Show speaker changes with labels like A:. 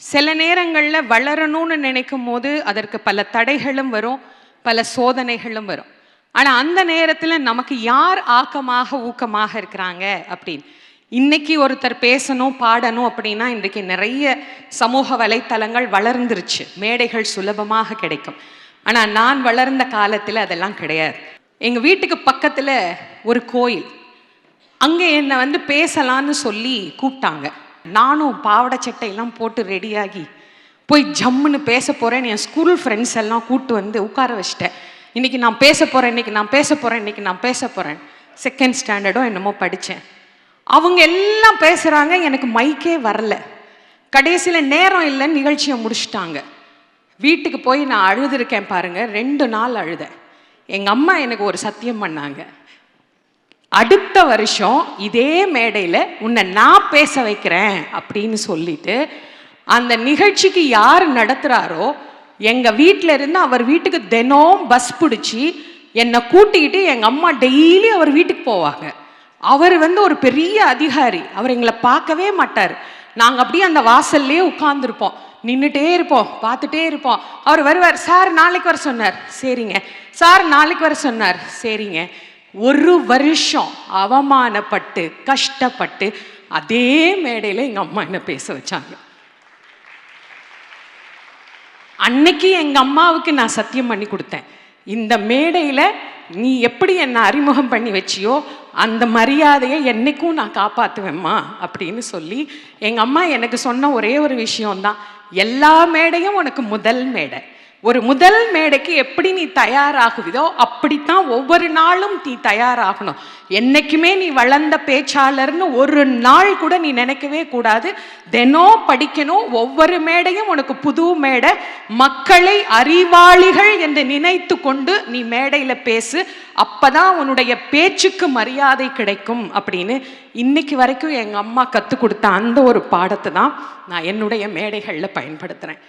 A: சில நேரங்களில் வளரணும்னு நினைக்கும் போது அதற்கு பல தடைகளும் வரும் பல சோதனைகளும் வரும். ஆனால் அந்த நேரத்தில் நமக்கு யார் ஆக்கமாக ஊக்கமாக இருக்கிறாங்க அப்படின்னு? இன்னைக்கு ஒருத்தர் பேசணும் பாடணும் அப்படின்னா இன்றைக்கு நிறைய சமூக வலைத்தளங்கள் வளர்ந்துருச்சு. மேடைகள் சுலபமாக கிடைக்கும். ஆனால் நான் வளர்ந்த காலத்தில் அதெல்லாம் கிடையாது. எங்கள் வீட்டுக்கு பக்கத்தில் ஒரு கோயில். அங்கே என்னை வந்து பேசலான்னு சொல்லி கூப்பிட்டாங்க. நானும் பாவாடை சட்டையெல்லாம் போட்டு ரெடியாகி போய் ஜம்முன்னு பேச போகிறேன் என் ஸ்கூல் ஃப்ரெண்ட்ஸ் எல்லாம் கூப்பிட்டு வந்து உட்கார வச்சிட்டேன். இன்னைக்கு நான் பேச போகிறேன் இன்னைக்கு நான் பேச போகிறேன் இன்னைக்கு நான் பேச போகிறேன் செகண்ட் ஸ்டாண்டர்டோ என்னமோ படித்தேன் அவங்க எல்லாம் பேசுகிறாங்க எனக்கு மைக்கே வரல. கடைசியில் நேரம் இல்லை நிகழ்ச்சியை முடிச்சிட்டாங்க. வீட்டுக்கு போய் நான் அழுதுருக்கேன் பாருங்கள் ரெண்டு நாள் அழுதேன். எங்கள் அம்மா எனக்கு ஒரு சத்தியம் பண்ணாங்க. அடுத்த வருஷம் இதே மேடையில் உன்னை நான் பேச வைக்கிறேன் அப்படின்னு சொல்லிட்டு அந்த நிகழ்ச்சிக்கு யார் நடத்துகிறாரோ எங்கள் வீட்டில் இருந்து அவர் வீட்டுக்கு தினம் பஸ் பிடிச்சி என்னை கூட்டிக்கிட்டு எங்கள் அம்மா டெய்லி அவர் வீட்டுக்கு போவாங்க. அவர் வந்து ஒரு பெரிய அதிகாரி. அவர் எங்களை பார்க்கவே மாட்டார். நாங்கள் அப்படியே அந்த வாசல்லே உட்காந்துருப்போம் நின்றுட்டே இருப்போம் பார்த்துட்டே இருப்போம். அவர் வருவார் சார் நாளைக்கு வர சொன்னார். சரிங்க. சார் நாளைக்கு வர சொன்னார். சரிங்க. ஒரு வருஷம் அவமானப்பட்டு கஷ்டப்பட்டு அதே மேடையில் எங்கள் அம்மா என்னை பேச வச்சாங்க. அன்னைக்கு எங்கள் அம்மாவுக்கு நான் சத்தியம் பண்ணி கொடுத்தேன். இந்த மேடையில் நீ எப்படி என்னை அறிமுகம் பண்ணி வச்சியோ அந்த மரியாதையை என்னைக்கும் நான் காப்பாற்றுவேம்மா அப்படின்னு சொல்லி எங்கள் அம்மா எனக்கு சொன்ன ஒரே ஒரு விஷயம்தான். எல்லா மேடையும் உனக்கு முதல் மேடை. ஒரு முதல் மேடைக்கு எப்படி நீ தயாராகுவிதோ அப்படித்தான் ஒவ்வொரு நாளும் நீ தயாராகணும். என்னைக்குமே நீ வளர்ந்த பேச்சாளர்னு ஒரு நாள் கூட நீ நினைக்கவே கூடாது. தினம் படிக்கணும் ஒவ்வொரு மேடையும் உனக்கு புது மேடை மக்களை அறிவாளிகள் என்று நினைத்து கொண்டு நீ மேடையில் பேசு. அப்பதான் உன்னுடைய பேச்சுக்கு மரியாதை கிடைக்கும் அப்படின்னு இன்னைக்கு வரைக்கும் எங்கள் அம்மா கற்றுக் கொடுத்த அந்த ஒரு பாடத்தை தான் நான் என்னுடைய மேடைகளில் பயன்படுத்துகிறேன்